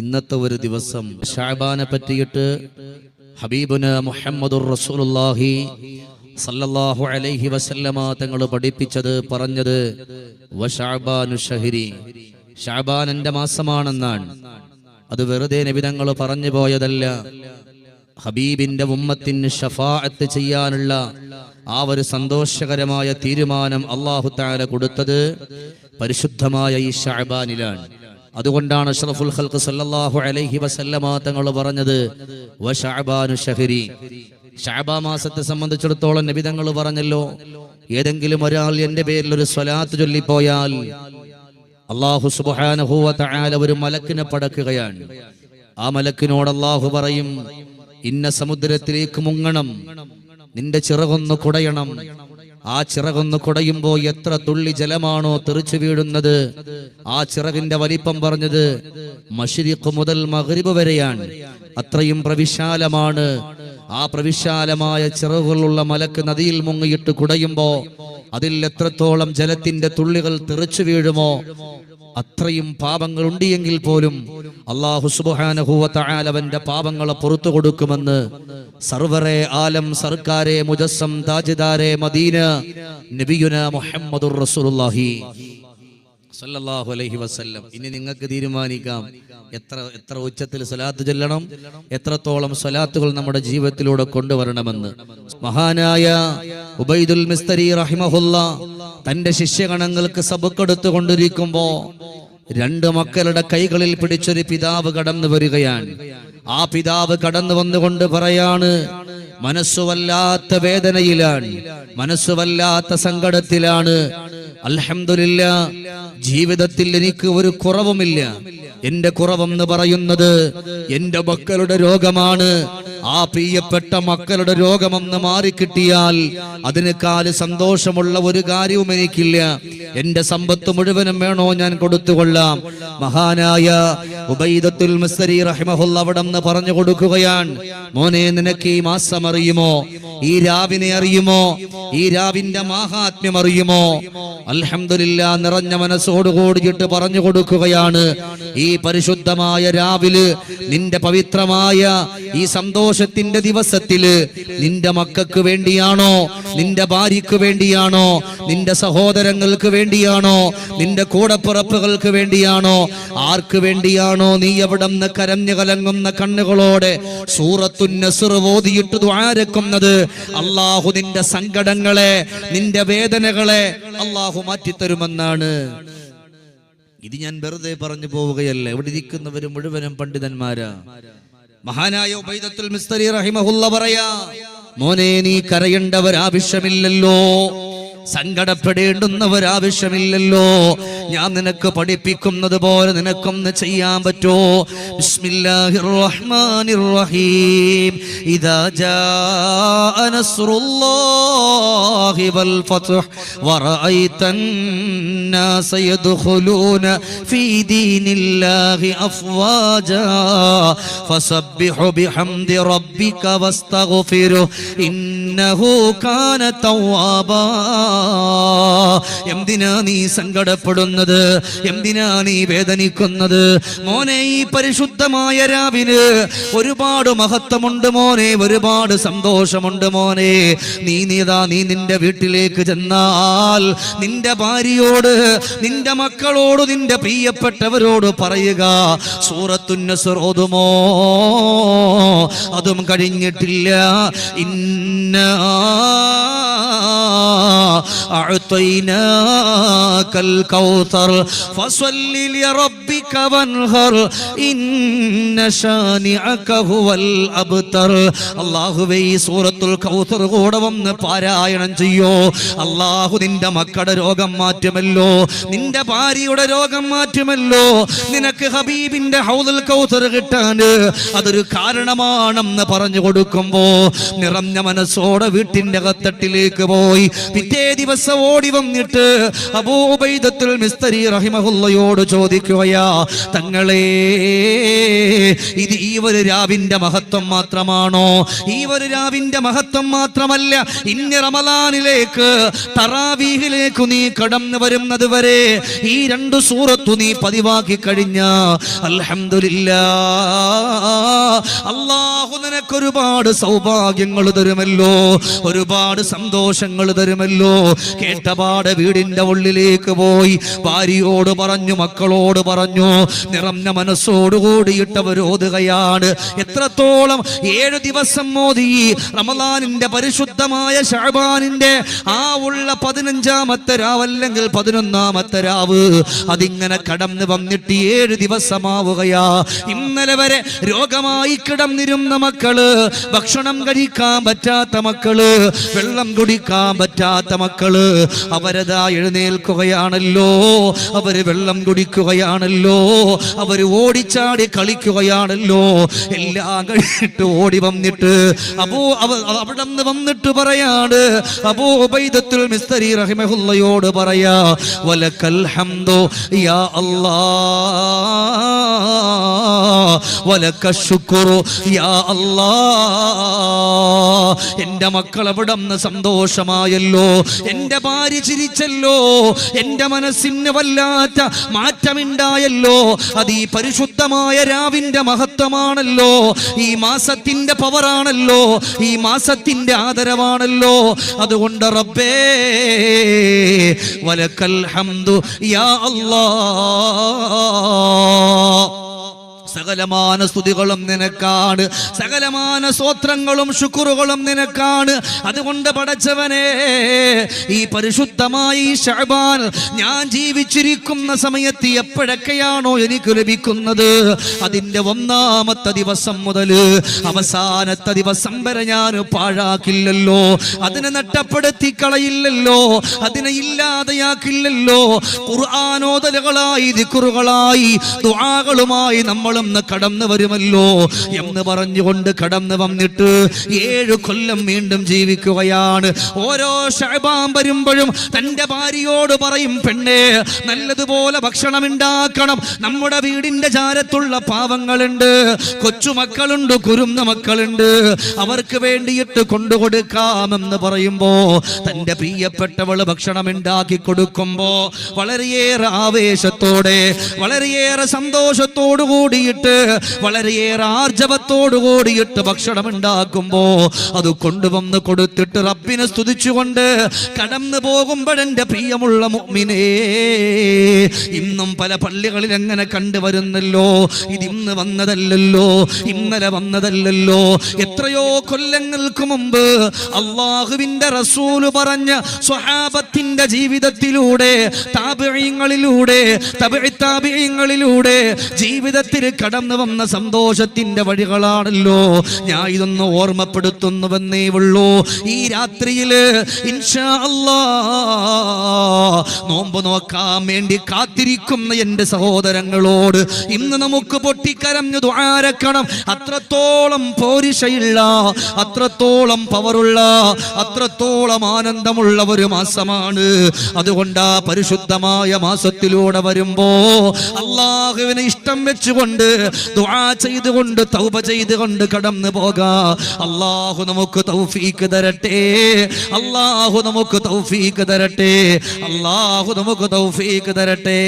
ഇന്നത്തെ ഒരു ദിവസം ഷാബാനെ പറ്റിയിട്ട് ഹബീബുന മുഹമ്മദുർ റസൂലുള്ളാഹി സല്ലല്ലാഹു അലൈഹി വസല്ലമ തങ്ങൾ പഠിപ്പിച്ചത് പറഞ്ഞത് വശഅബാനു ഷഹരി. ഷാബാൻ എന്റെ മാസമാണെന്നാണ്. അത് വെറുതെ നിബിതങ്ങൾ പറഞ്ഞു പോയതല്ല. ഹബീബിന്റെ ഉമ്മത്തിന് ഷഫാഅത്ത് ചെയ്യാനുള്ള ആ ഒരു സന്തോഷകരമായ തീരുമാനം അള്ളാഹു താല കൊടുത്തത് പരിശുദ്ധമായ ഈ ഷാബാനിലാണ്. അതുകൊണ്ടാണ് അഷ്റഫുൽ ഖൽഖ് സല്ലല്ലാഹു അലൈഹി വസല്ലമ തങ്ങൾ പറഞ്ഞത് വശഅബാനു ഷഹരി. ഷഅബാ മാസത്തെ സംബന്ധിച്ചിടത്തോളം നബി തങ്ങൾ പറഞ്ഞല്ലോ ഏതെങ്കിലും ഒരാൾ എന്റെ പേരിൽ ഒരു സ്വലാത്ത് ചൊല്ലിപ്പോയാൽ അള്ളാഹു സുബ്ഹാനഹു വ തആല ഒരു മലക്കിനെ പടക്കുകയാണ്. ആ മലക്കിനോട് അള്ളാഹു പറയും ഇന്ന സമുദ്രത്തിലേക്ക് മുങ്ങണം നിന്റെ ചിറകൊന്ന് കുടയണം ആ ചിറകൊന്ന് കുടയുമ്പോ എത്ര തുള്ളി ജലമാണോ തെറിച്ചു വീഴുന്നത്. ആ ചിറകിന്റെ വലിപ്പം പറഞ്ഞത് മഷിരിഖ് മുതൽ മഗ്രിബ് വരെയാണ്. അത്രയും പ്രവിശാലമാണ്. ആ പ്രവിശാലമായ ചിറകുകളുള്ള മലക്ക് നദിയിൽ മുങ്ങിയിട്ട് കുടയുമ്പോ അതിൽ എത്രത്തോളം ജലത്തിന്റെ തുള്ളികൾ തെറിച്ചു വീഴുമോ അത്രയും പാപങ്ങൾ ഉണ്ടിയെങ്കിൽ പോലും അള്ളാഹു പാപങ്ങളെ പുറത്തു കൊടുക്കുമെന്ന് സർവറെ ആലം സർക്കാരെ മുജസ്സം താജിദാരെ മദീന നബിയുന മുഹമ്മദുർ റസൂലുള്ളാഹി. സല്ലല്ലാഹു അലൈഹി വസല്ലം. ഇനി നിങ്ങൾക്ക് തീരുമാനിക്കാം. എത്ര എത്ര ഉച്ചത്തിൽ സ്വലാത്ത് ചെല്ലണം? എത്രത്തോളം സ്വലാത്തുകൾ നമ്മുടെ ജീവിതത്തിലൂടെ കൊണ്ടുവരണമെന്ന്. മഹാനായ ഉബൈദുൽ മിസ്തരി റഹിമഹുല്ല തന്റെ ശിഷ്യഗണങ്ങൾക്ക് സബക്കെടുത്തു കൊണ്ടിരിക്കുമ്പോ രണ്ട് മക്കളുടെ കൈകളിൽ പിടിച്ചൊരു പിതാവ് കടന്നു വരികയാണ്. ആ പിതാവ് കടന്നു വന്നുകൊണ്ട് പറയാണ് മനസ്സുവല്ലാത്ത വേദനയിലാണ് മനസ്സുവല്ലാത്ത സങ്കടത്തിലാണ്. അൽഹംദുലില്ല ജീവിതത്തിൽ എനിക്ക് ഒരു കുറവുമില്ല. എന്റെ കുറവെന്ന് പറയുന്നത് എന്റെ മക്കളുടെ രോഗമാണ്. ആ പ്രിയപ്പെട്ട മക്കളുടെ രോഗമൊന്ന് മാറിക്കിട്ടിയാൽ അതിനേക്കാൾ സന്തോഷമുള്ള ഒരു കാര്യവും എനിക്കില്ല. എന്റെ സമ്പത്ത് മുഴുവനും വേണോ ഞാൻ കൊടുത്തുകൊള്ളാം. മഹാനായ ഉബൈദത്തുൽ മുസ്തരി റഹിമഹുല്ല അവിടെ നിന്ന് പറഞ്ഞു കൊടുക്കുകയാണ്. മോനെ നിനക്ക് ഈ മാസം അറിയുമോ? ഈ രാവിനെ അറിയുമോ? ഈ രാവിന്റെ മാഹാത്മ്യം അറിയുമോ? അൽഹംദുലില്ല നിറഞ്ഞ മനസ്സോട് കൂടിയിട്ട് പറഞ്ഞു കൊടുക്കുകയാണ്. ഈ പരിശുദ്ധമായ രാവിൽ നിന്റെ പവിത്രമായ ഈ സന്തോഷത്തിന്റെ ദിവസത്തിൽ നിന്റെ മക്കൾക്ക് വേണ്ടിയാണോ? നിന്റെ ഭാര്യക്ക് വേണ്ടിയാണോ? നിന്റെ സഹോദരങ്ങൾക്ക് വേണ്ടിയാണോ? നിന്റെ കൂടപ്പിറപ്പുകൾക്ക് വേണ്ടിയാണോ? ആർക്ക് വേണ്ടിയാണോ നീ എവിടെ നിന്ന് കരഞ്ഞു കലങ്ങുന്ന കണ്ണുകളോടെ സൂറത്തു നസ്ർ ഓതിയിട്ട് ദ്വാരക്കുന്നത് അള്ളാഹു നിന്റെ സങ്കടങ്ങളെ നിന്റെ വേദനകളെ അള്ളാഹു മാറ്റിത്തരുമെന്നാണ്. ഇത് ഞാൻ വെറുതെ പറഞ്ഞു പോവുകയല്ല. ഇവിടെ ഇരിക്കുന്നവര് മുഴുവനും പണ്ഡിതന്മാരാ. മഹാനായ ഉബൈദത്തുൽ മിസ്തരി റഹിമഹുല്ല പറയാ മോനെ നീ കരയേണ്ടവരാവശ്യമില്ലല്ലോ. സങ്കടപ്പെടേണ്ടുന്നവരാവശ്യമില്ലല്ലോ. ഞാൻ നിനക്ക് പഠിപ്പിക്കുന്നത് പോലെ നിനക്കൊന്ന് ചെയ്യാൻ പറ്റോ? ബിസ്മില്ലാഹിർ റഹ്മാനിർ റഹീം ഇദാ ജാഅ ഫത്ഹ്. വറഅയ്തൻ നാസ ഫീ ദീനില്ലാഹി അഫ്വാജാ. ഫസബ്ബിഹ് ബിഹംദി റബ്ബിക ഇന്നഹു കാന എന്തിനാ നീ സങ്കടപ്പെടുന്നു? സങ്കടപ്പെടുന്നത് എന്തിനാ നീ വേദനിക്കുന്നത്? മോനെ ഈ പരിശുദ്ധമായ രാവിന് ഒരുപാട് മഹത്വമുണ്ട് മോനെ ഒരുപാട് സന്തോഷമുണ്ട് മോനെ. നീ നീതാ നീ നിന്റെ വീട്ടിലേക്ക് ചെന്നാൽ നിന്റെ ഭാര്യയോട് നിന്റെ മക്കളോട് നിന്റെ പ്രിയപ്പെട്ടവരോട് പറയുക സൂറത്തുന്നസർ ഓതുമോ? അതും കഴിഞ്ഞിട്ടില്ല. ഇന്ന أعطيناك الكوثر فصل لربك وانهر إن شانعك هو الأبتر അള്ളാഹുവേ ഈ സൂറത്തുൽ കൗസർ കൂടെ വന്ന് പാരായണം ചെയ്യോ അള്ളാഹു നിന്റെ മക്കളുടെ രോഗം മാറ്റുമല്ലോ നിന്റെ ഭാര്യയുടെ രോഗം മാറ്റുമല്ലോ നിനക്ക് ഹബീബിന്റെ ഹൗദുൽ കൗസർ കിട്ടാന് അതൊരു കാരണമാണെന്ന് പറഞ്ഞു കൊടുക്കുമ്പോ നിറഞ്ഞ മനസ്സോടെ വീട്ടിന്റെ കത്തട്ടിലേക്ക് പോയി പിറ്റേ ദിവസം ഓടി വന്നിട്ട് അബൂബൈദത്തുൽ മിസ്തരി റഹിമഹുല്ലയോട് ചോദിക്കുകയാ തങ്ങളെ ഇത് ഈ ഒരു രാവിന്റെ മഹത്വം മാത്രമാണോ? ഈ ഒരു രാവിന്റെ മഹത്വം മാത്രമല്ല ഇന്ന് റമലാനിലേക്ക് തറാവീഹിലേക്ക് നീ കടന്നു വരുന്നത് വരെ ഈ രണ്ടു സൂറത്തു നീ പതിവാക്കി കഴിഞ്ഞ അലഹമില്ല അള്ളാഹു നിനക്കൊരുപാട് സൗഭാഗ്യങ്ങൾ തരുമല്ലോ ഒരുപാട് സന്തോഷങ്ങൾ തരുമല്ലോ കേട്ടപാട് വീടിന്റെ ഉള്ളിലേക്ക് പോയി. ഭാര്യയോട് പറഞ്ഞു മക്കളോട് പറഞ്ഞു നിറഞ്ഞ മനസ്സോടുകൂടിയിട്ട് അവർ ഓതുകയാണ് എത്രത്തോളം ഏഴു ദിവസം മോദി റമദാനിന്റെ പരിശുദ്ധമായ ഷാബാനിന്റെ ആ ഉള്ള പതിനഞ്ചാമത്തെ രാവ് അല്ലെങ്കിൽ പതിനൊന്നാമത്തെ രാവ് അതിങ്ങനെ കടന്നു വന്നിട്ട് ഏഴ് ദിവസമാവുകയാ. ഇന്നലെ വരെ രോഗമായി കിടന്നിരുന്ന മക്കൾ ഭക്ഷണം കഴിക്കാൻ പറ്റാത്ത മക്കൾ വെള്ളം കുടിക്കാൻ പറ്റാത്ത മക്കൾ അവരതാ എഴുന്നേൽക്കുകയാണല്ലോ അവർ വെള്ളം കുടിക്കുകയാണല്ലോ അവർ ഓടിച്ചാടി കളിക്കുകയാണല്ലോ. എല്ലാം കഴിഞ്ഞിട്ട് ഓടി വന്നിട്ട് അപ്പോ അവ അവിടെ നിന്ന് വന്നിട്ട് പറയാണ് അബൂ ഉബൈദത്തുൽ മിസ്തരി റഹിമഹുല്ലയോട് പറയാ വലക്കൽ ഹംദോ യാ അല്ലാ. വലക്ക ശുക്കുറു യാ അല്ലാ എന്റെ മക്കൾ അവിടെ നിന്ന് സന്തോഷമായല്ലോ. എന്റെ ഭാര്യ ചിരിച്ചല്ലോ. എന്റെ മനസ്സിന് വല്ലാത്ത മാറ്റമുണ്ടായല്ലോ. അത് ഈ പരിശുദ്ധമായ രാവിന്റെ മഹത്വമാണല്ലോ. ഈ മാസത്തിന്റെ പവറാണല്ലോ. ഈ മാസത്തിന്റെ ആദരവാണല്ലോ. അതുകൊണ്ട് റബ്ബേ വലക്കൽ ഹംദു. യാ അല്ലാ സകലമാന സ്തുതികളും നിനക്കാണ്. സകലമാന സ്വോത്രങ്ങളും ശുക്രുകളും നിനക്കാണ്. അതുകൊണ്ട് പടച്ചവനെ ഈ പരിശുദ്ധമായി ഈ ഷഅബാൻ ഞാൻ ജീവിച്ചിരിക്കുന്ന സമയത്ത് എപ്പോഴൊക്കെയാണോ എനിക്ക് ലഭിക്കുന്നത്? അതിന്റെ ഒന്നാമത്തെ ദിവസം മുതൽ അവസാനത്തെ ദിവസം വരെ ഞാൻ പാഴാക്കില്ലല്ലോ. അതിനെ നട്ടപ്പെടുത്തി കളയില്ലല്ലോ അതിനെ ഇല്ലാതെയാക്കില്ലല്ലോ. ഖുർആാനോദലുകളായി ദിക്കുറുകളായി ദുആകളുമായി നമ്മളൊന്ന് കടന്നു വരുമല്ലോ എന്ന് പറഞ്ഞുകൊണ്ട് കടന്നു വന്നിട്ട് ഏഴ് കൊല്ലം വീണ്ടും ജീവിക്കുകയാണ്. ഓരോ ഷഹബാം വരുമ്പോഴും തന്റെ ഭാര്യയോട് പറയും പെണ്ണേ നല്ലതുപോലെ ഭക്ഷണം ഉണ്ടാക്കണം നമ്മുടെ വീടിന്റെ ചാരത്തുള്ള പാവങ്ങളുണ്ട് കൊച്ചുമക്കളുണ്ട് കുരുന്ന മക്കളുണ്ട്. അവർക്ക് വേണ്ടിയിട്ട് കൊണ്ടുകൊടുക്കാമെന്ന് പറയുമ്പോ തന്റെ പ്രിയപ്പെട്ടവൾ ഭക്ഷണം ഉണ്ടാക്കി കൊടുക്കുമ്പോ വളരെയേറെ ആവേശത്തോടെ വളരെയേറെ സന്തോഷത്തോടു കൂടിയിട്ട് വളരെയേറെ ആർജവത്തോടു കൂടിയിട്ട് ഭക്ഷണം ഉണ്ടാക്കുമ്പോ അത് കൊണ്ടുവന്ന് കൊടുത്തിട്ട് റബ്ബിനെ സ്തുതിച്ചുകൊണ്ട് കടന്നു പോകുമ്പോഴെന്റെ പ്രിയമുള്ള മുമ്മിനേ ഇന്നും പല പള്ളികളിൽ എങ്ങനെ കണ്ടുവരുന്നല്ലോ? ഇതിന്ന് വന്നതല്ലോ വന്നതല്ലല്ലോ ഇന്നലെ വന്നതല്ലല്ലോ. എത്രയോ കൊല്ലങ്ങൾക്ക് മുമ്പ് അള്ളാഹുവിന്റെ റസൂൽ പറഞ്ഞ സ്വഹാബത്തിന്റെ ജീവിതത്തിലൂടെ താപിഴയങ്ങളിലൂടെ ജീവിതത്തിൽ കടന്നു വന്ന സന്തോഷത്തിന്റെ വഴികളാണല്ലോ. ഞാൻ ഇതൊന്ന് ഓർമ്മപ്പെടുത്തുന്നുവെന്നേ ഉള്ളൂ. ഈ രാത്രിയിൽ നോമ്പ് നോക്കാൻ വേണ്ടി കാത്തിരിക്കുന്ന എന്റെ സഹോദരങ്ങളോട് ഇന്ന് നമുക്ക് പൊട്ടിക്കരഞ്ഞു ദ്വാരക്കണം അത്രത്തോളം പോരിശയുള്ള അത്രത്തോളം പവറുള്ള അത്രത്തോളം ആനന്ദമുള്ള ഒരു മാസമാണ്. അതുകൊണ്ട് ആ പരിശുദ്ധമായ മാസത്തിലൂടെ വരുമ്പോ അള്ളാഹുവിനെ ഇഷ്ടം വെച്ചുകൊണ്ട് ദുആ ചെയ്തുകൊണ്ട് തൗബ ചെയ്തുകൊണ്ട് കടന്നു പോകാ. അള്ളാഹു നമുക്ക് തൗഫീക്ക് തരട്ടെ. അള്ളാഹു നമുക്ക് തൗഫീക്ക് തരട്ടെ. അള്ളാഹു നമുക്ക് തൗഫീക്ക് തരട്ടെ.